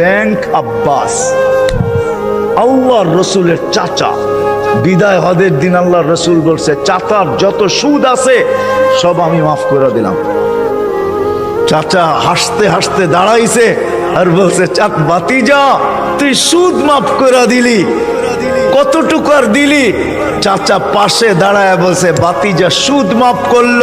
Bank Abbas. আল্লাহ রসুলের চাচা। বিদায় হদের দিন আল্লাহ রসুল বলছে, চাচার যত সুদ আছে, সব আমি মাফ করে দিলাম। চাচা হাসতে হাসতে দাঁড়াইছে আর বলছে চাক বাতি যা তুই সুদ মাফ করে দিলি। কতটুকু আর দিলি? চাচা পাশে দাঁড়ায় বলছে বাতিজা সুদ মাফ করল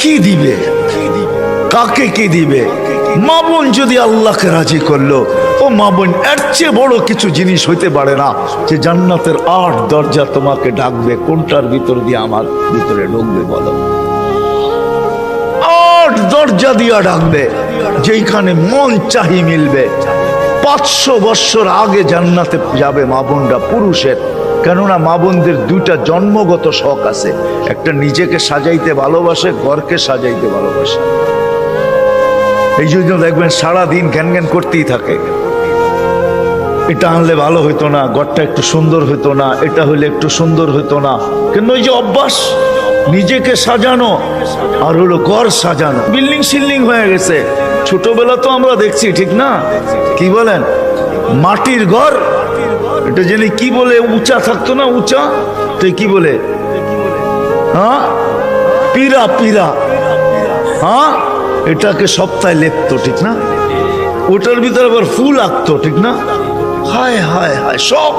কি দিবে? কাকে কি দিবে? মা বোন যদি আল্লাহকে রাজি করল, ও মা বোন, এর চেয়ে বড় কিছু জিনিস হইতে পারে না যে জান্নাতের আট দরজা তোমাকে ডাকবে, কোনটার ভিতর দিয়ে আমার ভিতরে ঢুকবে বলো? আট দরজা দিয়া ডাকবে, যেইখানে মন চাহি মিলবে। পাঁচশো বৎসর আগে জান্নাতে যাবে মা বোনরা পুরুষের। কেননা মা বোনদের দুইটা জন্মগত শখ আছে। একটা নিজেকে সাজাইতে ভালোবাসে, ঘরকে সাজাইতে ভালোবাসে। এই জন্য দেখবেন সারাদিন জ্ঞান জ্ঞান করতেই থাকে। এটা আনলে ভালো হইতো না, ঘরটা একটু সুন্দর হইতো না, এটা হইলে একটু সুন্দর হইতো না। কেন ওই যে অভ্যাস, নিজেকে সাজানো আর হলো ঘর সাজানো। বিল্ডিং সিল্ডিং হয়ে গেছে। ছোটবেলা তো আমরা দেখছি, ঠিক না? কি বলেন? মাটির ঘর এটা জেনে কি বলে উঁচা থাকতো না, উঁচা? তো কি বলে? হ্যাঁ? পীরা পীরা। হ্যাঁ? এটাকে সপ্তাহে লেপতো, ঠিক না? ওটার ভিতরে আবার ফুল আঁকতো, ঠিক না? হায় হায় হায়, সব।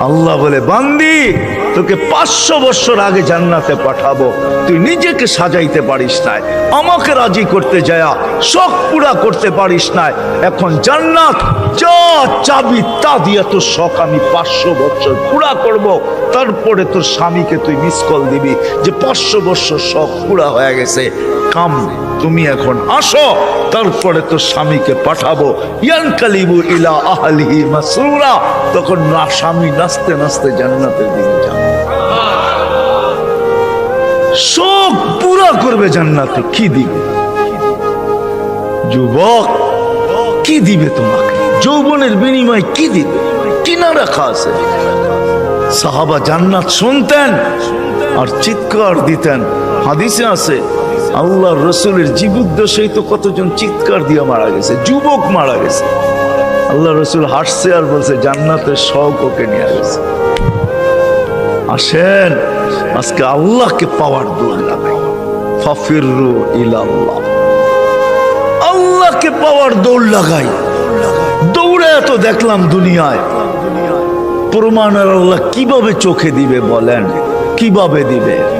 আল্লাহ বলে, বান্দি! তোকে পাঁচশো বছর আগে জান্নাতে পাঠাবো। তুই নিজেকে সাজাইতে পারিস নাই। আমাকে রাজি করতে যায়া শখ পুরা করতে পারিস নাই। এখন জান্নাত যা চাবি তা দিয়ে তোর শখ আমি পাঁচশো বছর পুরা করব। তারপরে তোর স্বামীকে তুই মিস কল দিবি যে পাঁচশো বছর শখ পুরা হয়ে গেছে। কাম, তুমি এখন আসো, তারপরে তো স্বামীকে পাঠাবো। ইয়ানকালিবু ইলা আহলিহি মাসরুরা। তখন না স্বামী নাচতে নাচতে জান্নাতের দিকে যাবে। শোক পুরা করবে জান্নাতে। কি দিবে? যুবক, কি দিবে তোমাকে? যৌবনের বিনিময় কি দিবে? কিনা রাখা আছে। সাহাবা জান্নাত শুনতেন আর চিৎকার দিতেন। হাদিসে আছে আল্লাহ রসুলের জীবুদ্দেশেই তো কতজন চিৎকার দিয়ে মারা গেছে, যুবক মারা গেছে। আল্লাহ রসুল হাসছে আর বলছে, জান্নাতের শখ ওকে নিয়ে গেছে। আসেন, আজকে আল্লাহকে পাওয়ার দৌড় লাগাই ফাফিরু ইলাল্লাহ। আল্লাহকে পাওয়ার দৌড় লাগাই। দৌড়ে এত দেখলাম দুনিয়ায়। প্রমাণের আল্লাহ কীভাবে চোখে দিবে বলেন? কীভাবে দিবে?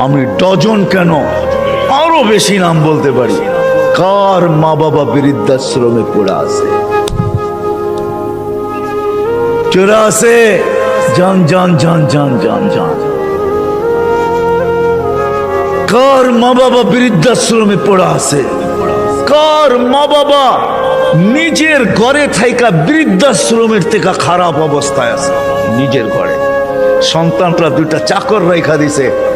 আমি ডজন কেন? আরও বেশি নাম বলতে পারি। কার মা বাবা বৃদ্ধাশ্রমে পড়ে আছে? চোরা আছে যান যান যান যান যান যান। কার মা বাবা বৃদ্ধাশ্রমে পড়া আছে? কার মা বাবা নিজের ঘরে থাইকা বৃদ্ধাশ্রমের থেকে খারাপ অবস্থায় আছে? নিজের ঘরে। সন্তানরা দুইটা চাকর রেখা দিছে।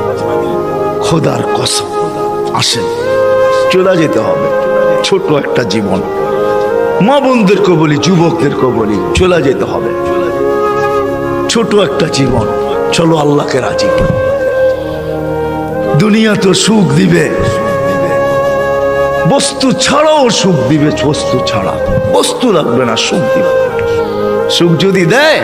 খোদার কসম, আসেন, চলে যেতে হবে। ছোট একটা জীবন। মা বোনদেরকে বলি যুবকদেরকে বলি চলে যেতে হবে। ছোট একটা জীবন। চলো আল্লাহকে রাজি দুনিয়া তো সুখ দিবে। বস্তু ছাড়াও সুখ দিবে, বস্তু ছাড়া। বস্তু লাগবে না, সুখ দিবে। সুখ যদি দেয়